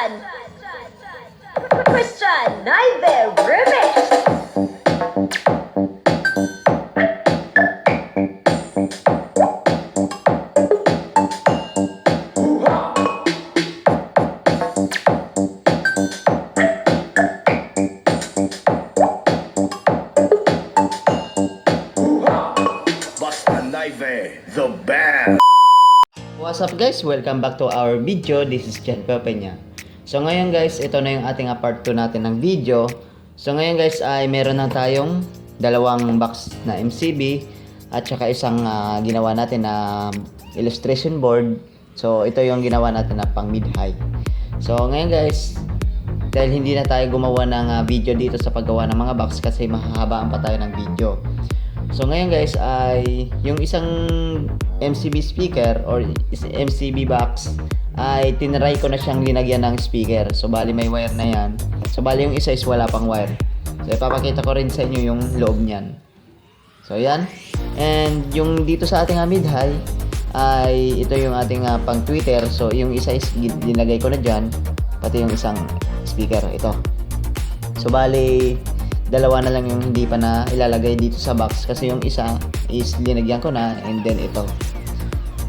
Christian Christian Naive Remix Basta Knife, the band. What's up guys? Welcome back to our video. This is Jan Pepeña. So ngayon guys, ito na yung ating part 2 natin ng video. So ngayon guys ay meron na tayong dalawang box na MCB at saka isang ah, ginawa natin na illustration board. So ito yung ginawa natin na pang mid-high. So ngayon guys, dahil hindi na tayo gumawa ng ah, video dito sa paggawa ng mga box kasi mahahabaan pa tayo ng video. So ngayon guys ay yung isang MCB speaker or MCB box ay tinry ko na siyang linagyan ng speaker. So bali may wire na yan. So bali yung isa is wala pang wire. So ipapakita ko rin sa inyo yung loob niyan. So yan. And yung dito sa ating uh, mid-high ay ito yung ating ah, pang Twitter. So yung isa is linagay ko na dyan. Pati yung isang speaker. Ito. So bali dalawa na lang yung hindi pa na ilalagay dito sa box kasi yung isa is linagyan ko na and then ito.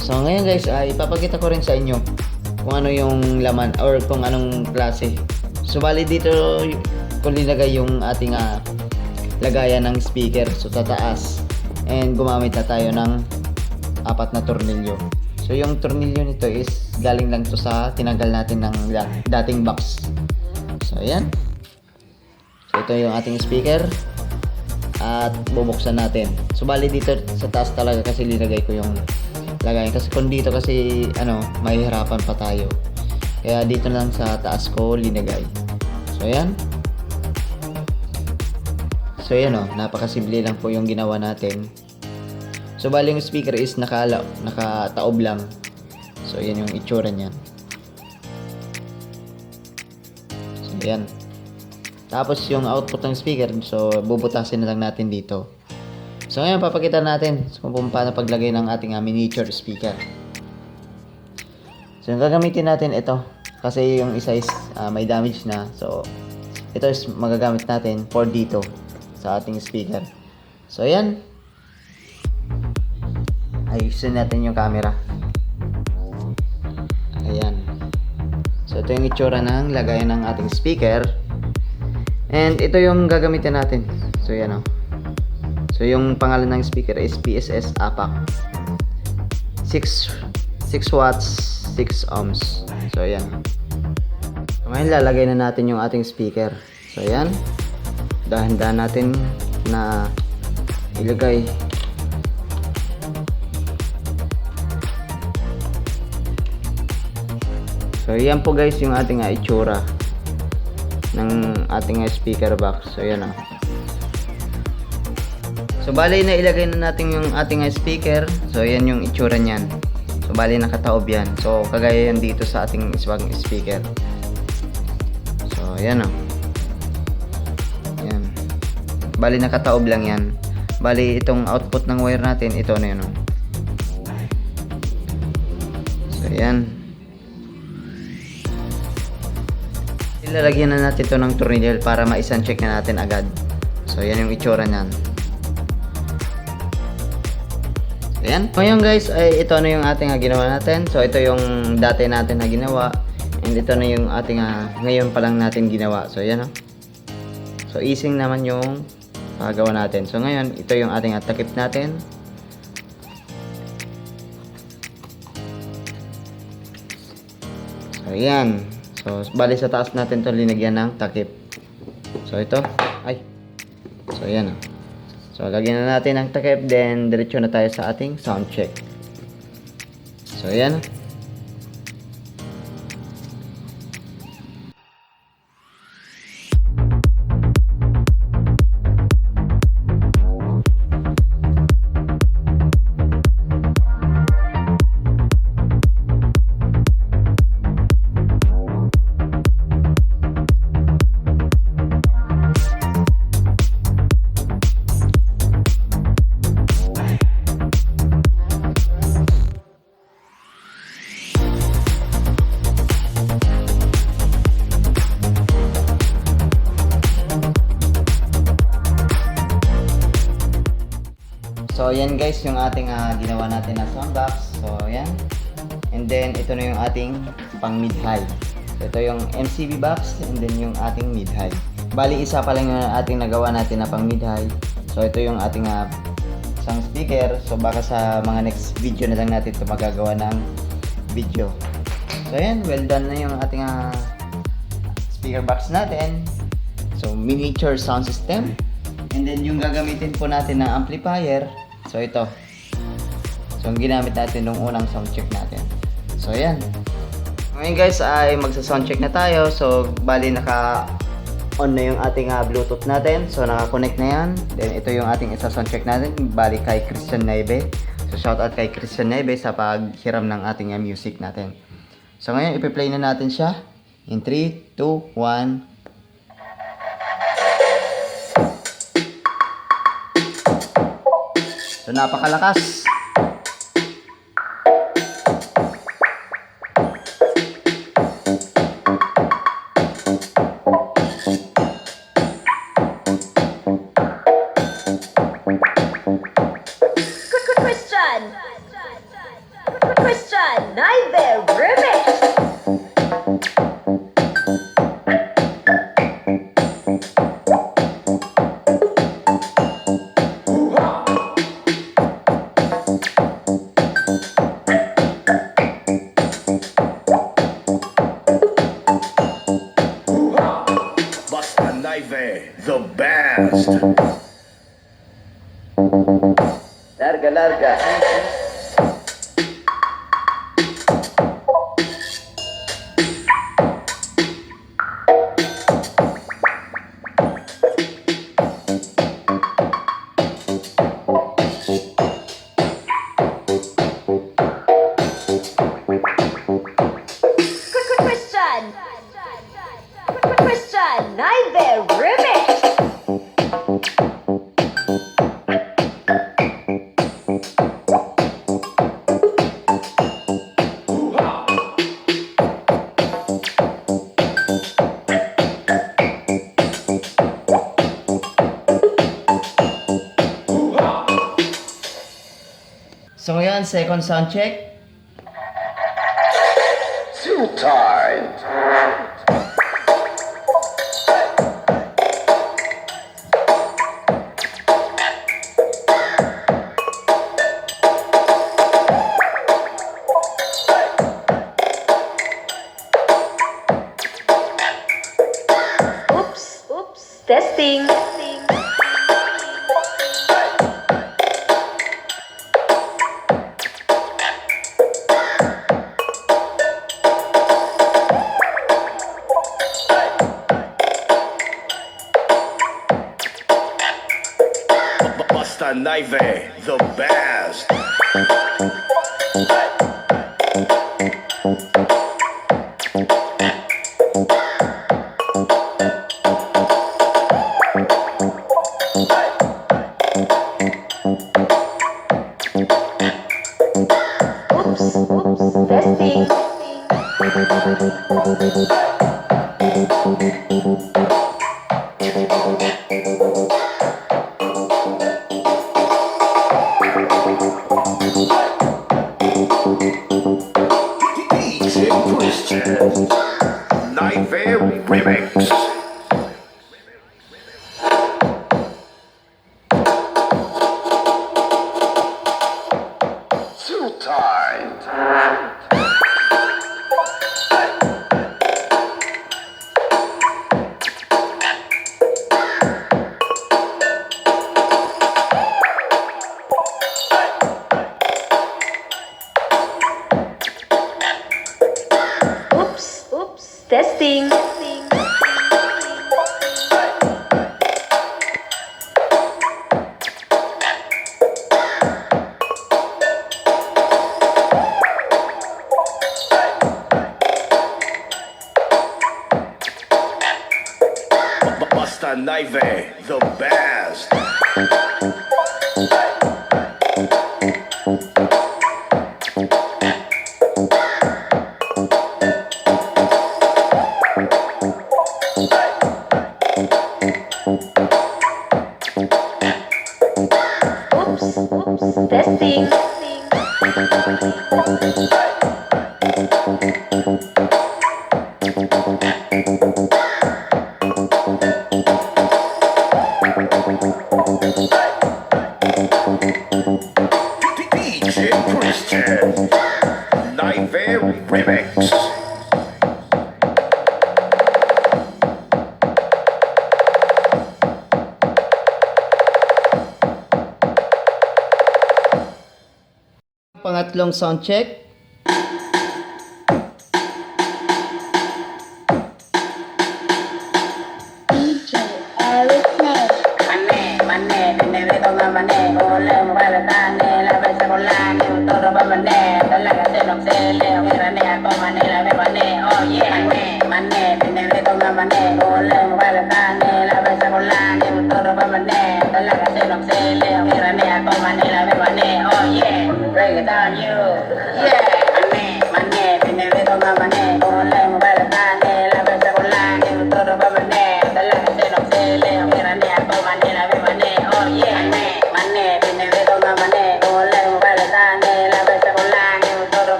So ngayon guys ay ipapakita ko rin sa inyo kung ano yung laman or kung anong klase. So bali dito y- kung linagay yung ating ah, lagayan ng speaker so tataas and gumamit na tayo ng apat na tornilyo. So yung tornilyo nito is galing lang to sa tinanggal natin ng da- dating box. So ayan. So ito yung ating speaker at bubuksan natin. So bali dito sa taas talaga kasi linagay ko yung lagayan kasi kung dito kasi ano mahihirapan pa tayo. Kaya dito lang sa taas ko linagay. So ayan. So ayan o, napakasimple lang po yung ginawa natin. So bali yung speaker is nakala, nakataob lang. So yan yung itsura niyan. So ayan. Tapos yung output ng speaker, so bubutasin na lang natin dito. So ngayon papakita natin kung paano paglagay ng ating ah, miniature speaker. So yung gagamitin natin ito kasi yung isa is ah, may damage na. So ito is magagamit natin for dito sa ating speaker. So ayan. Ayusin natin yung camera. Ayan. So ito yung itsura ng lagayan ng ating speaker. And ito yung gagamitin natin. So yan o. So yung pangalan ng speaker is PSS APAC. 6 6 watts, 6 ohms. So yan. So ngayon lalagay na natin yung ating speaker. So yan. Dahan-dahan natin na ilagay. So yan po guys yung ating itsura ng ating speaker box. So yan ah. So bali na ilagay na natin yung ating ah, speaker. So yan yung itsura niyan. So bali nakataob yan. So kagaya yan dito sa ating iswag speaker. So yan ah. Yan. Bali nakataob lang yan. Bali itong output ng wire natin ito na yun oh. So yan. Ilalagyan na natin ito ng tornilyo para maisan check na natin agad. So, yan yung itsura niyan. Ayan. Ngayon guys, ay ito na yung ating ah, ginawa natin. So, ito yung dati natin na ginawa. And ito na yung ating ah, ngayon pa lang natin ginawa. So, yan oh. So, easing naman yung pagawa natin. So, ngayon, ito yung ating ah, takip natin. So, ayan. So, bali sa taas natin to linagyan ng takip. So, ito. Ay. So, ayan. ah. So, lagyan na natin ng takip. Then, diretso na tayo sa ating sound check. So, ayan. So, yan guys, yung ating ah, ginawa natin na soundbox. So, yan. And then, ito na yung ating pang mid-high. Ito yung MCB box and then yung ating mid-high. Bali, isa pa lang yung ating nagawa natin na pang mid-high. So, ito yung ating ah, isang speaker. So, baka sa mga next video na lang natin ito magagawa ng video. So, yan. Well done na yung ating ah, speaker box natin. So, miniature sound system. And then, yung gagamitin po natin na amplifier. So, ito. So, yung ginamit natin nung unang sound check natin. So, yan. Ngayon guys, ay magsa-sound check na tayo. So, bali naka on na yung ating ah, Bluetooth natin. So, naka-connect na yan. Then, ito yung ating isa sound check natin. Bali kay Christian Naive. So, shout out kay Christian Naive sa paghiram ng ating ah, music natin. So, ngayon, ipi-play na natin siya. In 3, 2, 1. So, napakalakas. யாருக்கு எல்லாம் இருக்கா Ngayon, second sound check. Two time. Mr. Knife, the best. Oops, oops, Remix. Castanave, the best. Pangatlong sound check.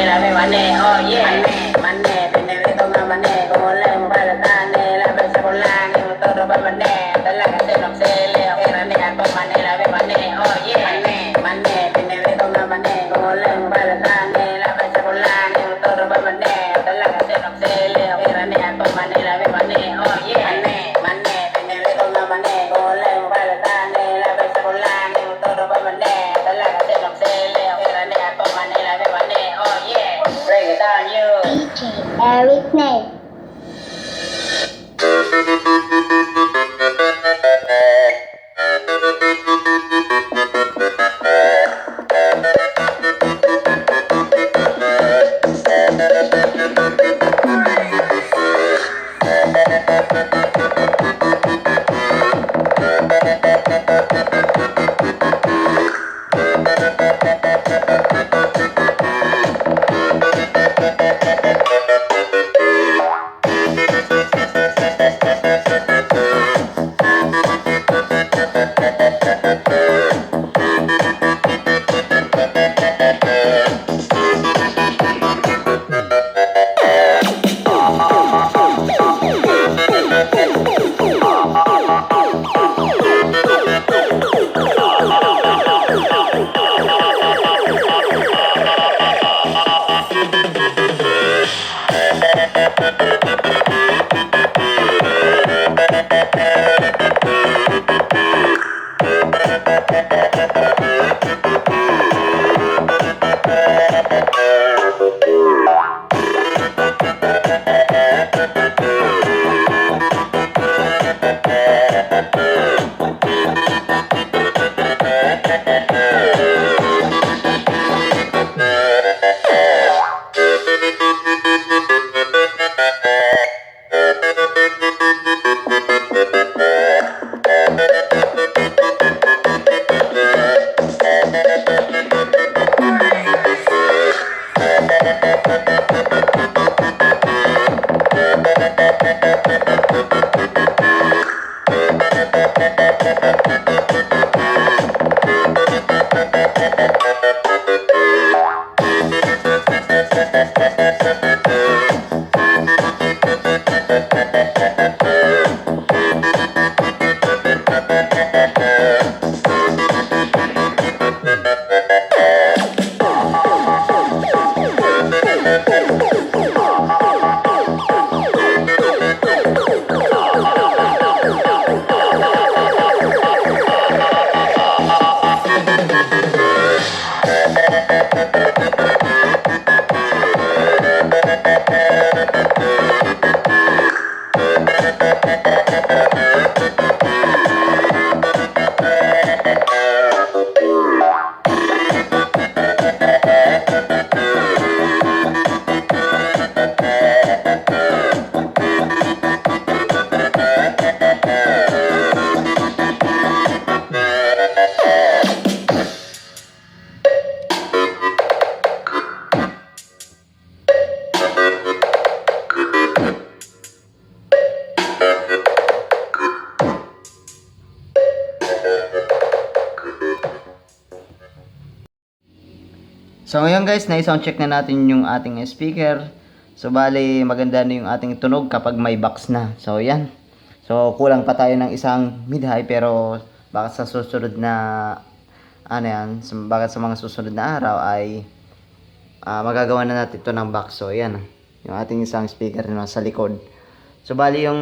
未来未完呢 Guys, na-sound check na natin yung ating speaker. So bali, maganda na yung ating tunog kapag may box na. So yan. So kulang pa tayo ng isang mid-high pero baka sa susunod na ano yan, baka sa mga susunod na araw ay ah, magagawa na natin ito ng box. So yan, yung ating isang speaker na sa likod. So bali yung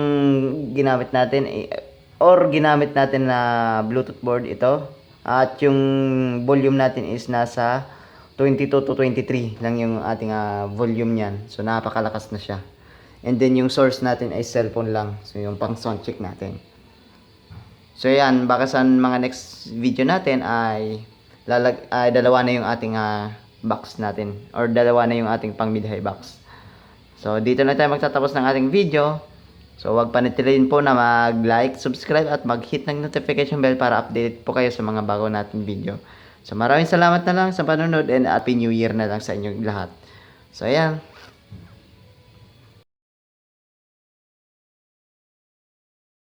ginamit natin eh, or ginamit natin na Bluetooth board ito at yung volume natin is nasa 22 to 23 lang yung ating ah, volume niyan. So napakalakas na siya. And then yung source natin ay cellphone lang. So yung pang sound check natin. So yan, baka sa mga next video natin ay lalag ay dalawa na yung ating ah, box natin or dalawa na yung ating pang mid-high box. So dito na tayo magtatapos ng ating video. So wag panitiliin po na mag-like, subscribe at mag-hit ng notification bell para update po kayo sa mga bago nating video. So maraming salamat na lang sa panonood and happy new year na lang sa inyong lahat. So ayan.